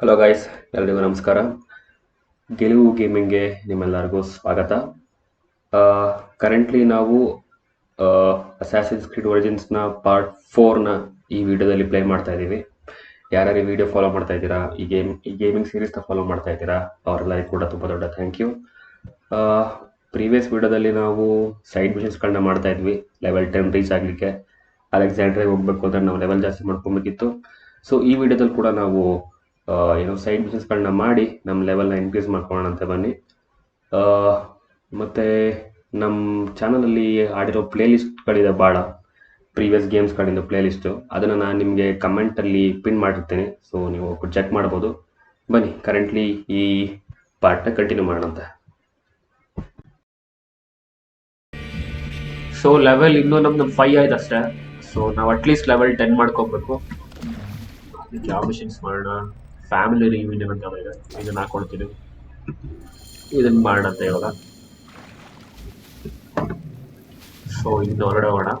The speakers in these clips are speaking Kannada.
ಹಲೋ ಗೈಸ್ ಎಲ್ರಿಗೂ ನಮಸ್ಕಾರ. ಗೆಲುವು ಗೇಮಿಂಗ್ಗೆ ನಿಮ್ಮೆಲ್ಲರಿಗೂ ಸ್ವಾಗತ. ಕರೆಂಟ್ಲಿ ನಾವು ಅಸಾಸಿನ್ಸ್ ಸ್ಕ್ರೀಡ್ ಒರಿಜಿನ್ಸ್ನ ಪಾರ್ಟ್ ಫೋರ್ನ ಈ ವಿಡಿಯೋದಲ್ಲಿ ಪ್ಲೇ ಮಾಡ್ತಾ ಇದ್ದೀವಿ. ಯಾರ್ಯಾರು ಈ ವಿಡಿಯೋ ಫಾಲೋ ಮಾಡ್ತಾ ಇದ್ದೀರಾ, ಈ ಗೇಮ್ ಈ ಗೇಮಿಂಗ್ ಸೀರೀಸ್ನ ಫಾಲೋ ಮಾಡ್ತಾ ಇದ್ದೀರಾ ಅವರೆಲ್ಲರಿಗೂ ಕೂಡ ತುಂಬ ದೊಡ್ಡ ಥ್ಯಾಂಕ್ ಯು ಪ್ರೀವಿಯಸ್ ವಿಡಿಯೋದಲ್ಲಿ ನಾವು ಸೈಡ್ ಮಿಷನ್ಸ್ಗಳನ್ನ ಮಾಡ್ತಾ ಇದ್ವಿ. ಲೆವೆಲ್ ಟೆನ್ ರೀಚ್ ಆಗಲಿಕ್ಕೆ. ಅಲೆಕ್ಸಾಂಡ್ರಿಗೆ ಹೋಗ್ಬೇಕು ಅಂದರೆ ನಾವು ಲೆವೆಲ್ ಜಾಸ್ತಿ ಮಾಡ್ಕೊಬೇಕಿತ್ತು. ಸೊ ಈ ವಿಡಿಯೋದಲ್ಲಿ ಕೂಡ ನಾವು ಏನೋ ಸೈಡ್ ಬಿಸ್ನೆಸ್ಗಳನ್ನ ಮಾಡಿ ನಮ್ಮ ಲೆವೆಲ್ನ ಇನ್ಕ್ರೀಸ್ ಮಾಡ್ಕೊಳ್ಳೋಣ ಅಂತ ಬನ್ನಿ. ಮತ್ತೆ ನಮ್ಮ ಚಾನಲಲ್ಲಿ ಆಡಿರೋ ಪ್ಲೇ ಲಿಸ್ಟ್ಗಳಿದೆ ಭಾಳ ಪ್ರೀವಿಯಸ್ ಗೇಮ್ಸ್ಗಳಿಂದ ಪ್ಲೇ ಲಿಸ್ಟು ಅದನ್ನು ನಾನು ನಿಮಗೆ ಕಮೆಂಟಲ್ಲಿ ಪಿನ್ ಮಾಡಿರ್ತೀನಿ. ಸೊ ನೀವು ಚೆಕ್ ಮಾಡ್ಬೋದು. ಬನ್ನಿ ಕರೆಂಟ್ಲಿ ಈ ಪಾರ್ಟ್ನ ಕಂಟಿನ್ಯೂ ಮಾಡೋಣಂತೆ ಸೊ ಲೆವೆಲ್ ಇನ್ನೂ ನಮ್ದು ಫೈವ್ ಆಯ್ತು ಅಷ್ಟೇ. ಸೊ ನಾವು ಅಟ್ಲೀಸ್ಟ್ ಲೆವೆಲ್ ಟೆನ್ ಮಾಡ್ಕೋಬೇಕು. ಯಾವ ಮಿಷನ್ಸ್ ಮಾಡೋಣ? ಫ್ಯಾಮಿಲಿ ರಿಯೂನಿಯನ್ ಅಂತ ಇದೆ ಇದನ್ನ ಹಾಕೊಳ್ತೀನಿ ಇದನ್ನ ಮಾಡೋಣಂತೆ ಇವಾಗ ಸೊ ಇನ್ನು ಹೊರಡೆ ಹೋಗೋಣ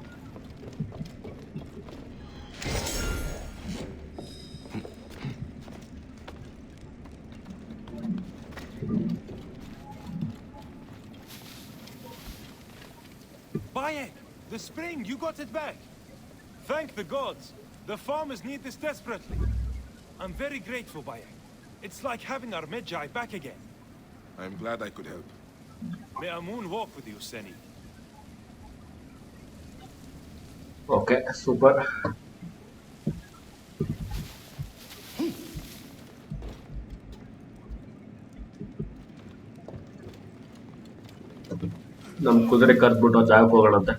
Bayek, the spring, you got it back. Thank the gods. The farmers need this desperately. I'm very grateful, Bayek. It's like having our Medjai back again. I'm glad I could help. May Amun walk with you, Seni. Okay super ನಮ್ ಕುದುರೆ ಕರ್ದ್ಬಿಟ್ಟು ಜಾಗಕ್ಕೆ ಹೋಗೋಣಂತೆ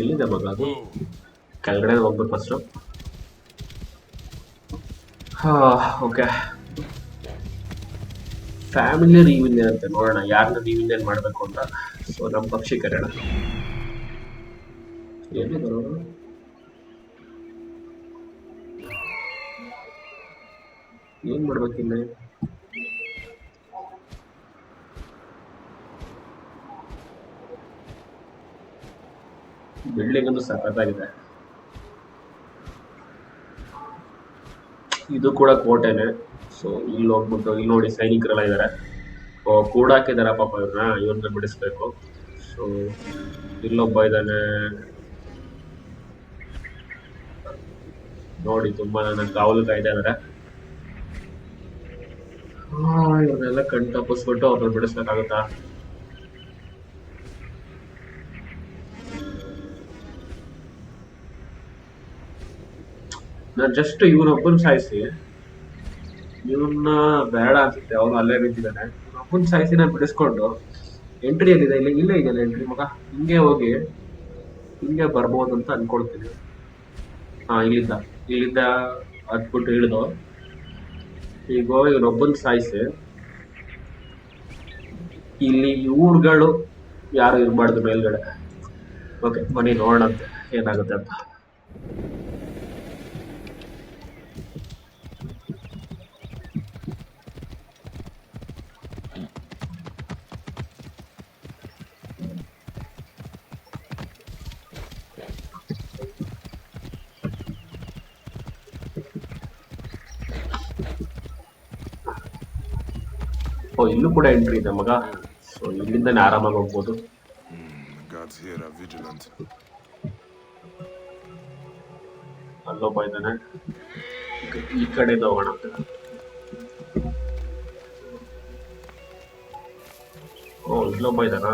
ಎಲ್ಲಿದೆ ಮಗ ಅದು? ಕೆಳಗಡೆ ಹೋಗ್ಬೇಕು ಫಸ್ಟು ಹಾ ಓಕೆ ಫ್ಯಾಮಿಲಿ ರಿಯೂನಿಯನ್ ಅಂತ ನೋಡೋಣ. ಯಾರನ್ನ ರಿಯೂನಿಯನ್ ಮಾಡಬೇಕು ಅಂತ. ಸೊ ನಮ್ಮ ಪಕ್ಷಿ ಕರೆಯೋಣ. ಎಲ್ಲಿದೆ ನೋಡೋಣ? ಏನ್ ಮಾಡ್ಬೇಕಿಲ್ಲ ಬಿಲ್ಡಿಂಗ್ ಅನ್ನು ಸಖತ್ತಾಗಿದೆ. ಇದು ಕೂಡ ಕೋಟೆನೆ. ಸೊ ಇಲ್ಲಿ ಹೋಗ್ಬಿಟ್ಟು, ಇಲ್ಲಿ ನೋಡಿ ಸೈನಿಕರೆಲ್ಲ ಇದ್ದಾರೆ ಓ, ಕೂಡ ಹಾಕಿದಾರ ಪಾಪ ಇವ್ರನ್ನ. ಇವ್ರನ್ನ ಬಿಡಿಸ್ಬೇಕು. ಸೊ ಇಲ್ಲೊಬ್ಬ ಇದ್ದಾನೆ ನೋಡಿ, ತುಂಬಾ ನನ್ನ ಕಾವಲು ಕಾಯ್ತಾ ಇದಾರೆ. ಇವ್ರನ್ನೆಲ್ಲ ಕಣ್ ತಪ್ಪಿಸ್ಬಿಟ್ಟು ಅವ್ರನ್ನ ಬಿಡಿಸ್ಬೇಕಾಗುತ್ತಾ? ನಾನು ಜಸ್ಟ್ ಇವನೊಬ್ಬನ ಸಾಯಿಸಿ. ಇವನ್ನ ಬೇಡ ಅನ್ಸುತ್ತೆ, ಅವನು ಅಲ್ಲೇ ಬಿದ್ದಿದ್ದಾನೆ. ಒಬ್ಬನ ಸಾಯಿಸಿ ನಾನು ಬಿಡಿಸ್ಕೊಂಡು ಎಂಟ್ರಿ ಏನಿದೆ ಇಲ್ಲಿ, ಇಲ್ಲೇ ಇದೆಯಲ್ಲ ಎಂಟ್ರಿ ಮಗ? ಹಿಂಗೆ ಹೋಗಿ, ಹಿಂಗೆ ಬರ್ಬೋದು ಅಂತ ಅನ್ಕೊಳ್ತೀನಿ. ಹಾ ಇಲ್ಲಿದ್ದ ಇಲ್ಲಿದ್ದ ಅದ್ಬಿಟ್ಟು ಇಳಿದು ಈಗ ಇವನೊಬ್ಬನ ಸಾಯಿಸಿ. ಇಲ್ಲಿ ಇವ್ರುಗಳು ಯಾರು ಇರಬಾರ್ದು ಮೇಲ್ಗಡೆ? ಓಕೆ ಬನ್ನಿ, ನೋಡೋಣಂತೆ, ಏನಾಗುತ್ತೆ ಅಂತ. ಓ ಇಲ್ಲೂ ಕೂಡ ಎಂಟ್ರಿ ಇದೆ ಮಗ. ಸೊ ಇಲ್ಲಿಂದನೇ ಆರಾಮಾಗಿ ಹೋಗ್ಬೋದು. guards here are vigilant. ಅಲ್ಲೊಬ್ಬ ಇದ್ದಾನೆ. ಈ ಕಡೆಯಿಂದ ಹೋಗೋಣ ಅಂತ ಓ ಇಲ್ಲೊಬ್ಬ ಇದ್ದಾನಾ?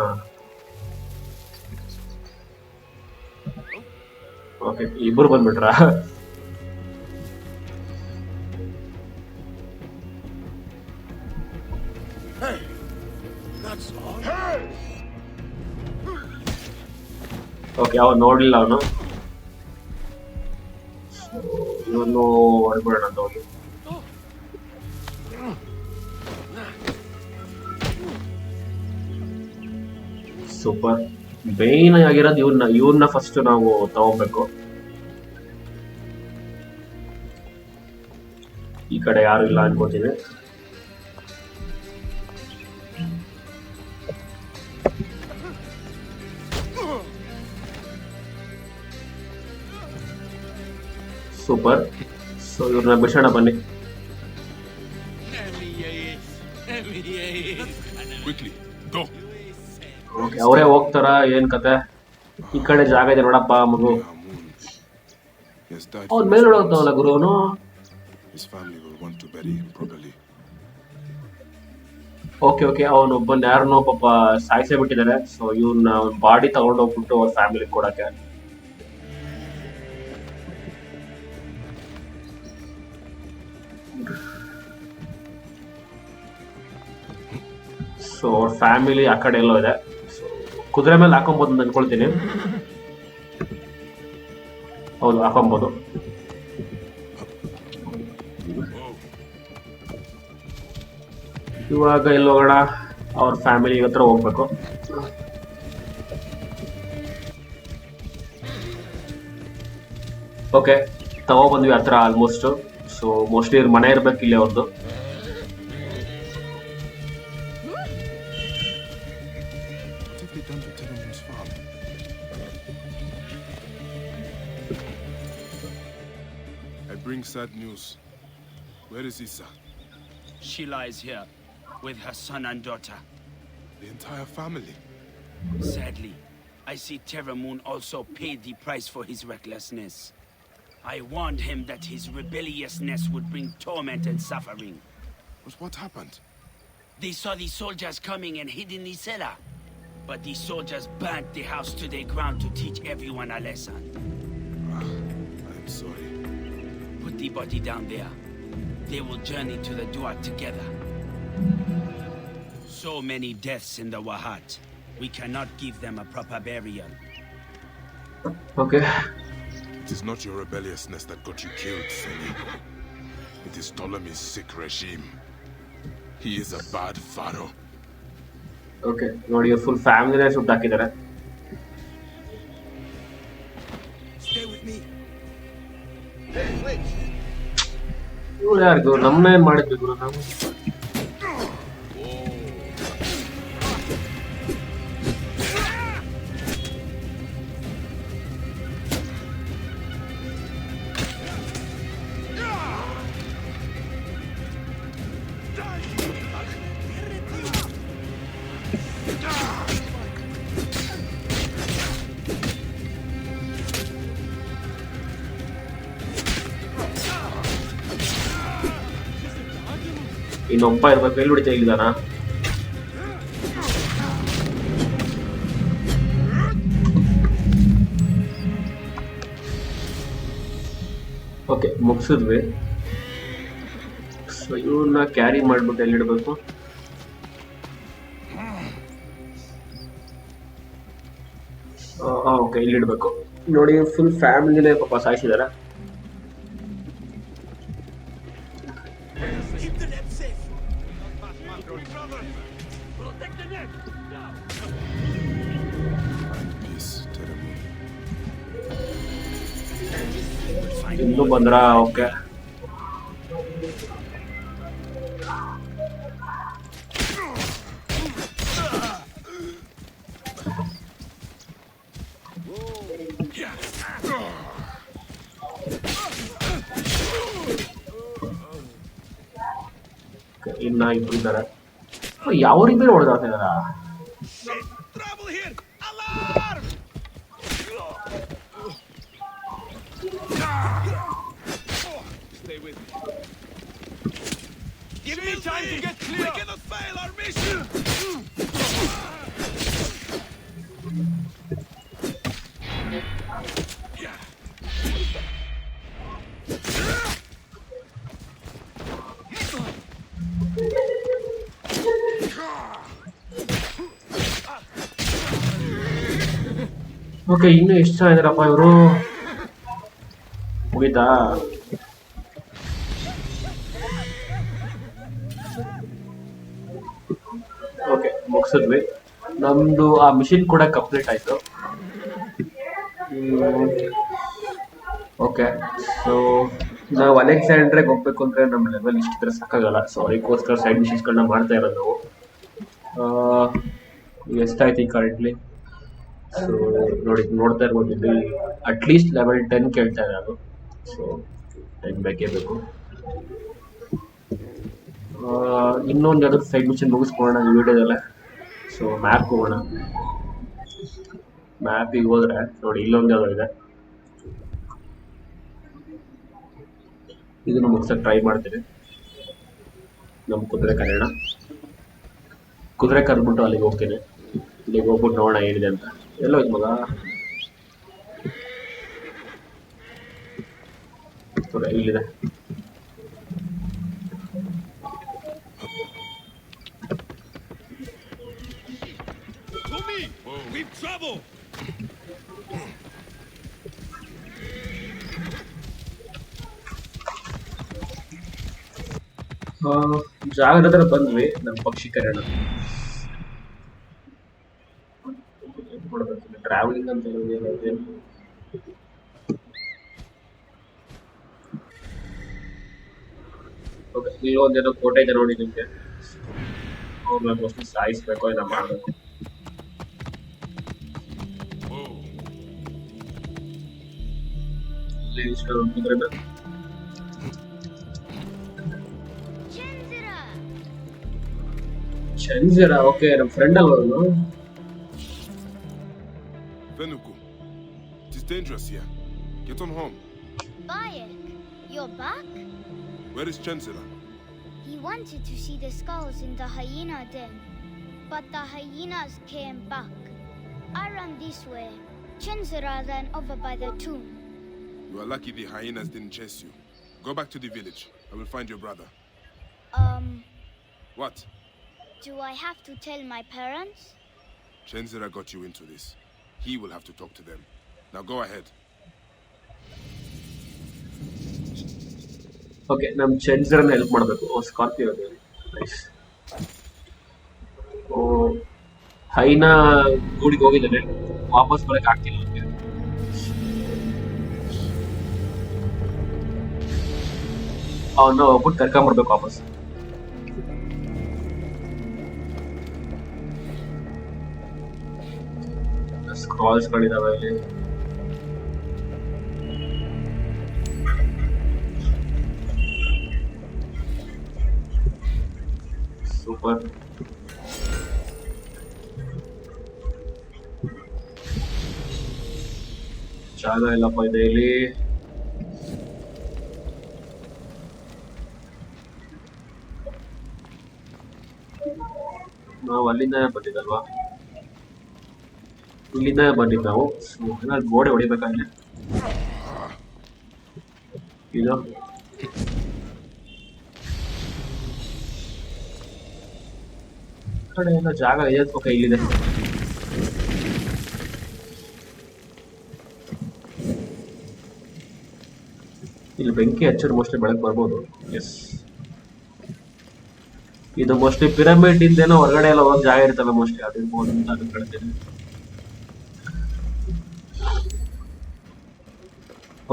ಓಕೆ ಇಬ್ರು ಬಂದ್ಬಿಟ್ರಾ? That's all. ಓಕೆ ಅವನು ನೋಡ್ಲಿಲ್ಲ ಅವನು. ಇವನು ಹೊರಬಿಡೋಣ ಅಂತ ಸೂಪರ್ ಮೇನ್ ಆಗಿರೋದು ಇವ್ರನ್ನ ಇವನ್ನ ಫಸ್ಟ್ ನಾವು ತಗೋಬೇಕು. ಈ ಕಡೆ ಯಾರು ಇಲ್ಲ ಅನ್ಕೋತೀನಿ. ಸೂಪರ್ ಸೊ ಇವ್ರನ್ನ ಬಿಡ್ಸೋಣ ಬನ್ನಿ. ಓಕೆ ಅವರೇ ಹೋಗ್ತಾರ ಏನ್ ಕತೆ ಈ ಕಡೆ ಜಾಗ ಇದೆ ನೋಡಪ್ಪ ಮಗು ಅವ್ರ. ಅವ್ನ ಮೇಲೆ ನೋಡೋದಲ್ಲ ಹೋಗ್ತಾವಲ್ಲ ಗುರು ಅವನು friends. His family will want to bury him properly. Okay okay ಅವನೊಬ್ಬನ ಯಾರನ್ನೋ ಪಾಪ ಸಾಯಿಸೇ ಬಿಟ್ಟಿದ್ದಾರೆ ಸೊ ಇವ್ನ ಅವ್ನ ಬಾಡಿ ತಗೊಂಡೋಗ್ಬಿಟ್ಟು ಅವ್ರ ಫ್ಯಾಮಿಲಿ ಕೊಡಕ್ಕೆ ಸೊ ಅವ್ರ ಫ್ಯಾಮಿಲಿ ಆ ಕಡೆ ಎಲ್ಲೋ ಇದೆ. ಸೊ ಕುದುರೆ ಮೇಲೆ ಹಾಕೊಬೋದು ಅಂತ ಅನ್ಕೊಳ್ತೀನಿ. ಹೌದು, ಹಾಕೊಂಬೋದು. ಇವಾಗ ಎಲ್ಲಿ ಹೋಗೋಣ, ಅವ್ರ ಫ್ಯಾಮಿಲಿ ಹತ್ರ ಹೋಗ್ಬೇಕು. ಓಕೆ ತಗೊಬಂದ್ವಿ ಹತ್ರ ಆಲ್ಮೋಸ್ಟ್ ಸೊ ಮೋಸ್ಟ್ಲಿ ಇವ್ರ ಮನೆ ಇರ್ಬೇಕು ಇಲ್ಲಿ ಅವ್ರದ್ದು sad news. Where is Issa? She lies here with her son and daughter. The entire family. Sadly, I see Terramoon also paid the price for his recklessness. I warned him that his rebelliousness would bring torment and suffering. But what happened? They saw the soldiers coming and hid in the cellar. But the soldiers burnt the house to the ground to teach everyone a lesson. Ah, I'm sorry the body down there. They will journey to the Duat together. So many deaths in the Wahat. We cannot give them a proper burial. Okay. It is not your rebelliousness that got you killed, Seni. It is Ptolemy's sick regime. He is a bad pharaoh. Okay, not your full family, I should ಇವ್ರು ಯಾರು ಗುರು ನಮ್ಮನ್ನ ಏನ್ ಮಾಡಿದ್ವಿ ಗುರು ನಾವು ಇನ್ನೊಬ್ಬ ಇರ್ಬೇಕು ಎಲ್ಲಿ ಹೊಡಿತಾ ಇಲ್ಲಿದಾನ ಓಕೆ ಮುಗಿಸಿದ್ವಿ. ಸೊ ಇವನ್ನ ಕ್ಯಾರಿ ಮಾಡ್ಬಿಟ್ಟು ಎಲ್ಲಿಡ್ಬೇಕು? ಓಕೆ ಇಲ್ಲಿಡ್ಬೇಕು ನೋಡಿ ಫುಲ್ ಫ್ಯಾಮಿಲಿನೇ ಪಾಪ ಸಾಯಿಸಿದ್ದಾರೆ ಇನ್ನು ಬಂದ್ರಾ? ಓಕೆ. ಇನ್ನ ಇಬ್ರು ಇದ್ದಾರೆ ಯಾವ ರೀತಿ ಹೊಡೆದಾಡ್ತಾ Give me time to get clear. We cannot fail our mission. Ok, invece stai nella paura. Guida. ಮುಗಿಸಿದ್ವಿ. ನಮ್ದು ಆ ಮಿಷಿನ್ ಕೂಡ ಕಂಪ್ಲೀಟ್ ಆಯ್ತು. ಓಕೆ ಸೊ ನಾವು ಅಲೆಕ್ಸಾಂಡ್ರಿಗೆ ಹೋಗ್ಬೇಕು ಅಂದ್ರೆ ನಮ್ಮ ಲೆವೆಲ್ ಇಷ್ಟಿದ್ರೆ ಸಾಕಾಗಲ್ಲ. ಸೊ ಅದಕ್ಕೋಸ್ಕರ ಸೈಡ್ ಮಿಷನ್ಸ್ಗಳನ್ನ ಮಾಡ್ತಾ ಇರೋದು. ನಾವು ಎಷ್ಟಾಯ್ತು ಈಗ ಕರೆಂಟ್ಲಿ ಸೊ ನೋಡಿ, ನೋಡ್ತಾ ಇರ್ಬೋದು. ಇಲ್ಲಿ ಅಟ್ಲೀಸ್ಟ್ ಲೆವೆಲ್ ಟೆನ್ ಕೇಳ್ತಾ ಇದೆ ಅದು ಸೊ ಟೆನ್ ಬೇಕೇ. ಬೇಕು ಇನ್ನೊಂದು ಯಾವ್ದು ಸೈಡ್ ಮಿಷನ್ ಮುಗಿಸ್ಕೊಳ್ಳೋಣ ಈ ವಿಡಿಯೋದಲ್ಲೇ. ಸೊ ಮ್ಯಾಪ್ ಹೋಗೋಣ. ಮ್ಯಾಪಿಗೆ ಹೋದ್ರೆ ನೋಡಿ, ಇಲ್ಲೊಂದು ಯಾವುದೋ ಇದೆ. ಇದನ್ನು ಮುಗಿಸೋಕೆ ಟ್ರೈ ಮಾಡ್ತೀನಿ. ನಮ್ಮ ಕುದುರೆ ಕರೆಯೋಣ ಕುದುರೆ ಕರೆದ್ಬಿಟ್ಟು ಅಲ್ಲಿಗೆ ಹೋಗ್ತೀನಿ. ಇಲ್ಲಿಗೆ ಹೋಗ್ಬಿಟ್ಟು ನೋಡೋಣ ಏನಿದೆ ಅಂತ. ಎಲ್ಲೋಯ್ತು ಮಗ. ಇಲ್ಲಿದೆ. We've trouble! ಹತ್ರ ಬಂದ್ವಿ, ನಮ್ಮ ಪಕ್ಷಿ ಕರೆಯೋಣ ಟ್ರಾವೆಲಿಂಗ್ ಅಂತ ಹೇಳಿದ್ರೆ ಇಲ್ಲಿ ಒಂದೇನೋ ಕೋಟೆ ಇದೆ ನೋಡಿ ನಿಮ್ಗೆ. ಅವ್ರನ್ನ ಸಾಯಿಸ್ಬೇಕು ಏನೋ ಮಾಡಬೇಕು ಇಲ್ಲಿ ಇಷ್ಟು ಕುದುರೆನ ಚಂದಿರ ಓಕೆ ನಮ್ಮ ಫ್ರೆಂಡ್ ಅಲ್ವ ಅವನು Venuku, it is dangerous here. Get on home. Bayek, you're back? Where is Chenzira? He wanted to see the skulls in the hyena den, but the hyenas came back. I ran this way. Chenzira ran over by the tomb. You are lucky the hyenas didn't chase you. Go back to the village. I will find your brother. Um, What? do I have to tell my parents? Chenzira got you into this. He will have to talk to them. Now go ahead. Okay ನಮ್ಮ ಚಂದಿರನ್ನ ಹೆಲ್ಪ್ ಮಾಡಬೇಕು ಓ ಸ್ಕಾರ್ಪಿಯೋ ನೈಸ್ ಓ ಹೈನಾ ಗೂಡಿಗೆ ಹೋಗಿದ್ದಾನೆ ವಾಪಸ್ ಬರಕ್ ಆಗ್ತಿಲ್ಲ ಅವ್ನಿಗೆ ಅವನ್ನ ಹೋಗ್ಬಿಟ್ಟು ಕರ್ಕೊಂಬರ್ಬೇಕು ವಾಪಸ್. ಸ್ಕ್ರಾಲ್ಸ್ಗಳಿದಾವೆ ಇಲ್ಲಿ. ಸೂಪರ್ ಜಾಗ ಎಲ್ಲಪ್ಪ ಇದೆ ಇಲ್ಲಿ. ನಾವು ಅಲ್ಲಿಂದ ಬಂದಿದ್ದಲ್ವಾ? ಇಲ್ಲಿಂದ ಬಂದಿದ್ದು ನಾವು. ಗೋಡೆ ಹೊಡಿಬೇಕಾದ್ರೆ. ಇದು. ಕಡೆ ಎಲ್ಲ ಜಾಗ ಓಕೆ ಇಲ್ಲಿದೆ. ಇಲ್ಲಿ ಬೆಂಕಿ ಹಚ್ಚಿದ್ರೆ ಮೋಸ್ಟ್ಲಿ ಬೆಳಗ್ಗೆ ಬರ್ಬೋದು. ಎಸ್ ಇದು ಮೋಸ್ಟ್ಲಿ ಪಿರಮಿಡ್ ಇಂದೇನೋ ಹೊರಗಡೆ ಎಲ್ಲ ಹೋಗಿ ಜಾಗ ಇರ್ತವೆ ಮೋಸ್ಟ್ಲಿ ಅದಿರ್ಬೋದು ಅಂತ ಅನ್ಕೊಳ್ತೀನಿ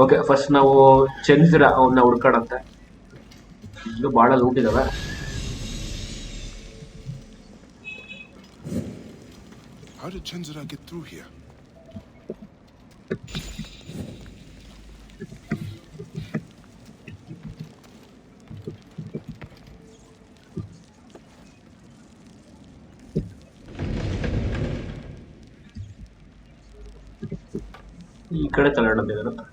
ಓಕೆ ಫಸ್ಟ್ ನಾವು ಚಂದ್ರ ಅವನ್ನ ಹುಡ್ಕೊಳಂತೆ ಇದು ಭಾಳ ಲೂಟ್ ಇದಾವೆ. How did Chenzura get through here? ಈ ಕಡೆ ಇದನ್ನು.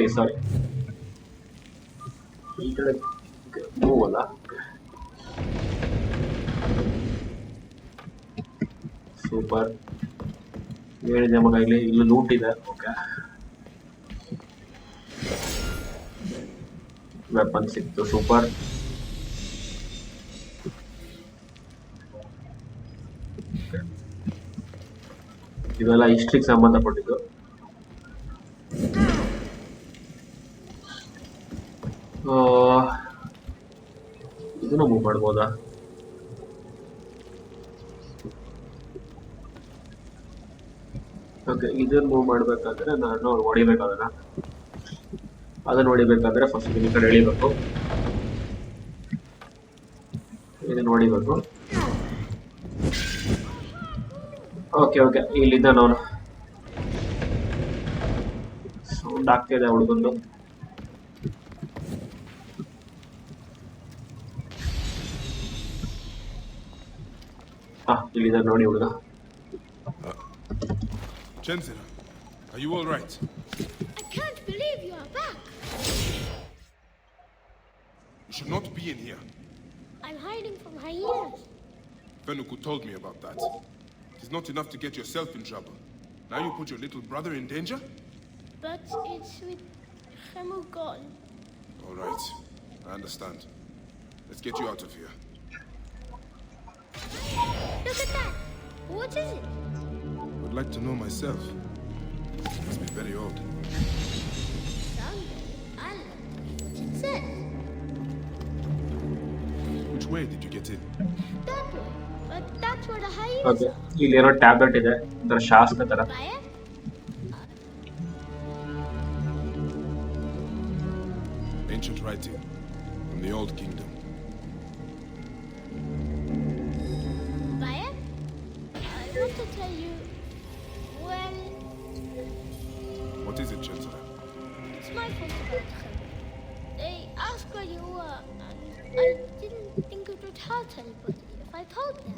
ಏ ಸಾರಿ ಈ ಕಡೆ ಮೂವ್ ಅಲ್ಲ ಸೂಪರ್ ಹೇಳಿದೆ ಮಗ, ಇಲ್ಲಿ ಇಲ್ಲಿ ಲೂಟ್ ಇದೆ. ಓಕೆ ವೆಪನ್ ಸಿಕ್ತು. ಸೂಪರ್ ಇವೆಲ್ಲ ಹಿಸ್ಟ್ರಿಗೆ ಸಂಬಂಧಪಟ್ಟಿದ್ದು. ಇದನ್ನು ಮೂವ್ ಮಾಡ್ಬೋದಾ? ಓಕೆ ಇದನ್ನು ಮೂವ್ ಮಾಡಬೇಕಾದ್ರೆ ನಾನು ಹೊಡಿಬೇಕು ಅದನ್ನು ಅದನ್ನು ಹೊಡಿಬೇಕಾದ್ರೆ ಫಸ್ಟ್ ಈ ಕಡೆ ಎಳಿಬೇಕು. ಇದನ್ನು ಹೊಡಿಬೇಕು. ಓಕೆ ಓಕೆ ಇಲ್ಲಿದ್ದಾನೆ ಅವನು ಸೌಂಡ್ ಆಗ್ತಾ ಇದೆ ಅವಳು ಬಂದು ನೋಡಿ ಹುಡುಗ Jensen, are you all right? I can't believe you are back. You should not be in here. I'm hiding from hyenas. Venuku told me about that. Is not enough to get yourself in trouble. Now you put your little brother in danger? But it's with Hemugon. All right, I understand. Let's get you out of here. Look at that. What is it? Would like to know myself. It Must be very old. Someday I'll what it says. Which way did you get in? That way. Okay ಇಲ್ಲಿ ಏನೋ ಟ್ಯಾಬ್ಲೆಟ್ ಇದೆ ಒಂಥರ ಶಾಸ್ತ್ರ ತರ are. Baya? Ancient writing from the Old Kingdom. Baya? I want to tell you. Well, What is it, Chenzira? it's my fault about him. They asked where you were, and I didn't think it would hurt anybody if I told them.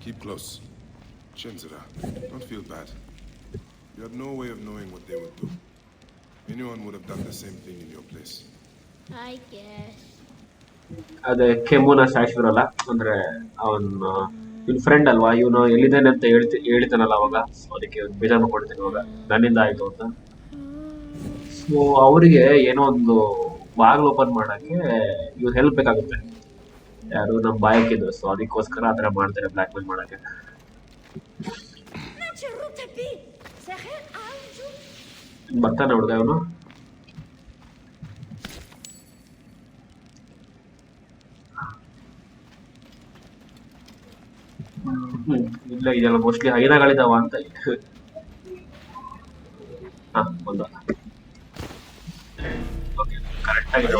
Keep close. Chenzira, don't feel bad. You had no way of knowing what they would do. Anyone would have done the same thing in your place. I guess. ಅದೇ ಕೆಮ್ಮುನ ಸಾಯಿಸಿದ್ರಲ್ಲ ಅಂದ್ರೆ ಅವನ್ ಇವ್ನ ಫ್ರೆಂಡ್ ಅಲ್ವಾ ಇವನು ಎಲ್ಲಿದ್ದಾನೆ ಅಂತ ಹೇಳ್ತಿ ಹೇಳ್ತಾನಲ್ಲ ಅವಾಗ ಸೊ ಅದಕ್ಕೆ ಬೇಜಾರು ಕೊಡ್ತೀನಿ ಇವಾಗ ನನ್ನಿಂದ ಆಯ್ತು ಅಂತ ಸೊ ಅವರಿಗೆ ಏನೋ ಒಂದು ಬಾಗ್ಲು ಓಪನ್ ಮಾಡಕ್ಕೆ ಇವ್ರು ಹೆಲ್ಪ್ ಬೇಕಾಗುತ್ತೆ ಯಾರು ನಮ್ಮ ಬಾಯಕ್ಕಿದ್ರು ಸೊ ಅದಕ್ಕೋಸ್ಕರ ಆ ಥರ ಮಾಡ್ತಾರೆ ಬ್ಲ್ಯಾಕ್ ಮೇಲ್ ಮಾಡಕ್ಕೆ. ಬರ್ತಾನೆ ಹುಡುಗ ಅವನು ಹ್ಮ್ ಇಲ್ಲ ಇದೆಲ್ಲ ಮೋಸ್ಟ್ಲಿ ಹೈನಗಳಿದಾವ ಅಂತ ಹಾ ಬಂದ. ಕರೆಕ್ಟ್ ಆಗಿದೆ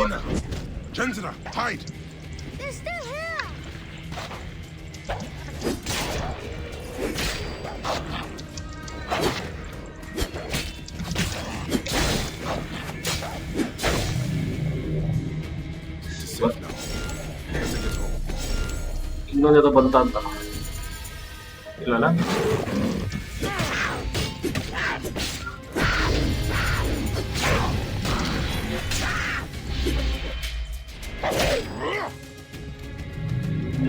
Non ne do bandanta. Il la lancia.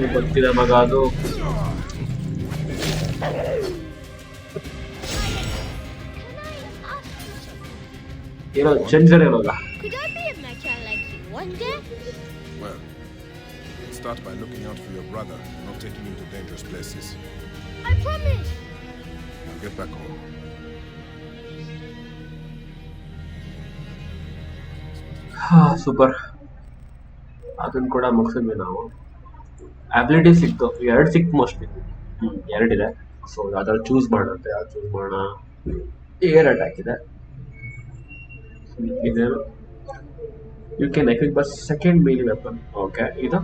अपनी बत्ती भगा दो ये लोग जंजर है लोगा Well, start by looking out for your brother, not taking him to dangerous places. I promise. Now get back home. हाँ सुपर आज उनको मकसद में ना हो ಅಬಿಲಿಟಿ ಸಿಕ್ತು. ಎರಡು ಸಿಕ್ತು ಮೋಸ್ಟ್ಲಿ ಹ್ಞೂ ಎರಡಿದೆ. ಸೊ ಯಾವ್ದಾದ್ರು ಚೂಸ್ ಮಾಡೋಂತೆ ಯಾವ್ದು? ಚೂಸ್ ಮಾಡೋಣ. ಏರ್ ಅಟ್ಯಾಕ್ ಇದೆ. ಇದೇನು you can equip bus second melee weapon okay ಇದು.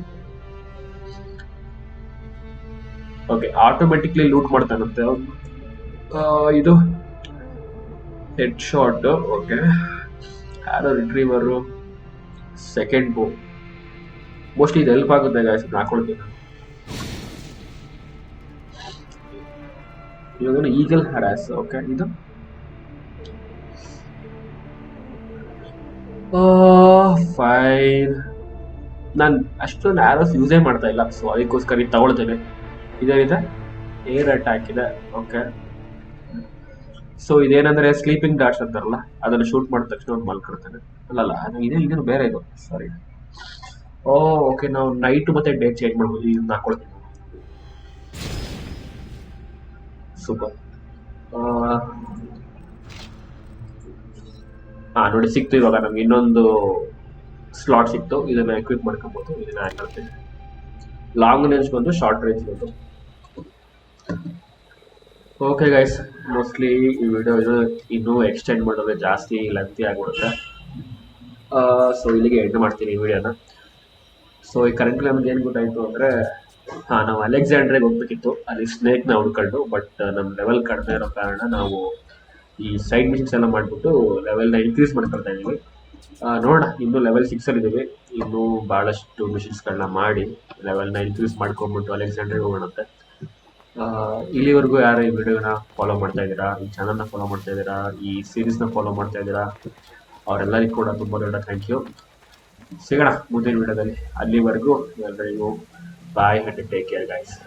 ಓಕೆ ಆಟೋಮೆಟಿಕ್ಲಿ ಲೂಟ್ ಮಾಡ್ತಾನಂತೆ ಇದು. Head shot okay arrow retriever second bow mostly ಇದು ಹೆಲ್ಪ್ ಆಗುತ್ತೆ ಗಾಯ್ಸ್ ಹಾಕೊಳ್ತೀನಿ. ಇವಾಗ ಈಗಲ್ ಹ್ಯಾರಾಸ್ ಓಕೆ ಇದು ಫೈನ್ ನಾನು ಅಷ್ಟೊಂದು ಆರೋಸ್ ಯೂಸೇ ಮಾಡ್ತಾ ಇಲ್ಲ ಸೊ ಅದಕ್ಕೋಸ್ಕರ ಇದು ತಗೊಳ್ತೇನೆ ಇದೇನಿದೆ ಏರ್ ಅಟ್ಯಾಕ್ ಇದೆ ಓಕೆ ಸೊ ಇದೇನಂದ್ರೆ ಸ್ಲೀಪಿಂಗ್ ಡಾಟ್ಸ್ ಅಂತಾರಲ್ಲ, ಅದನ್ನ ಶೂಟ್ ಮಾಡಿದ ತಕ್ಷಣ ಒಂದು ಮಲ್ಕೊಡ್ತೇನೆ ಅಲ್ಲಲ್ಲ, ಅದು ಇದೆ ಇದೇನು ಬೇರೆ ಇದು. ಸಾರಿ ಓ ಓಕೆ ನಾವು ನೈಟ್ ಮತ್ತೆ ಡೇ ಚೇಂಜ್ ಮಾಡ್ಬೋದು, ಇದನ್ನ ಹಾಕೊಳ್ತೀವಿ ಸೂಪರ್. ಹಾ ನೋಡಿ, ಸಿಕ್ತು ಇವಾಗ ನಮ್ಗೆ ಇನ್ನೊಂದು ಸ್ಲಾಟ್ ಸಿಕ್ತು. ಇದನ್ನ ಎಕ್ವಿಪ್ ಮಾಡ್ಕೊಬಹುದು ಇದನ್ನ ಹಾಕೊಳ್ತೀನಿ ಲಾಂಗ್ ರೇಂಜ್ ಬಂದು ಶಾರ್ಟ್ ರೇಂಜ್ ಬಂದು. ಓಕೆ ಗೈಸ್ ಮೋಸ್ಟ್ಲಿ ಈ ವಿಡಿಯೋ ಇದು ಇನ್ನೂ ಎಕ್ಸ್ಟೆಂಡ್ ಮಾಡಿದ್ರೆ ಜಾಸ್ತಿ ಲೆಂತಿ ಆಗಿಬಿಡುತ್ತೆ. ಸೊ ಇಲ್ಲಿಗೆ ಎಂಡ್ ಮಾಡ್ತೀನಿ ಈ ವಿಡಿಯೋನ ಸೊ ಈ ಕರೆಂಟ್ಲಿ ನಮ್ಗೆ ಏನು ಗೊತ್ತಾಯಿತು ಅಂದರೆ ಹಾಂ ನಾವು ಅಲೆಕ್ಸಾಂಡ್ರಿಗೆ ಹೋಗ್ಬೇಕಿತ್ತು. ಅಲ್ಲಿ ಸ್ನೇಕ್ನ ಹುಡ್ಕೊಂಡು ಬಟ್ ನಮ್ಮ ಲೆವೆಲ್ ಕಡಿಮೆ ಇರೋ ಕಾರಣ ನಾವು ಈ ಸೈಡ್ ಮಿಷನ್ಸ್ ಎಲ್ಲ ಮಾಡಿಬಿಟ್ಟು ಲೆವೆಲ್ನ ಇನ್ಕ್ರೀಸ್ ಮಾಡ್ಕೊಳ್ತಾ ಇದ್ದೀವಿ. ಆ, ನೋಡೋಣ ಇನ್ನೂ ಲೆವೆಲ್ ಸಿಕ್ಸಲ್ಲಿ ಇನ್ನು ಇನ್ನೂ ಭಾಳಷ್ಟು ಮಿಷನ್ಸ್ಗಳನ್ನ ಮಾಡಿ ಲೆವೆಲ್ನ ಇನ್ಕ್ರೀಸ್ ಮಾಡ್ಕೊಂಡ್ಬಿಟ್ಟು ಅಲೆಕ್ಸಾಂಡ್ರಿಗೆ ಹೋಗೋಣಂತೆ ಇಲ್ಲಿವರೆಗೂ ಯಾರು ಈ ವಿಡಿಯೋನ ಫಾಲೋ ಮಾಡ್ತಾ ಇದ್ದೀರಾ? ಈ ಚಾನಲ್ನ ಫಾಲೋ ಮಾಡ್ತಾ ಇದ್ದೀರಾ? ಈ ಸೀರೀಸ್ನ ಫಾಲೋ ಮಾಡ್ತಾ ಇದ್ದೀರಾ? ಅವರೆಲ್ಲರಿಗೂ ಕೂಡ ತುಂಬ ದೊಡ್ಡ ಥ್ಯಾಂಕ್ ಯು ಸಿಗೋಣ ಮುಂದಿನ ವಿಡಿಯೋದಲ್ಲಿ ಅಲ್ಲಿವರೆಗೂ ಎಲ್ಲರಿಗೂ Bye and take care guys.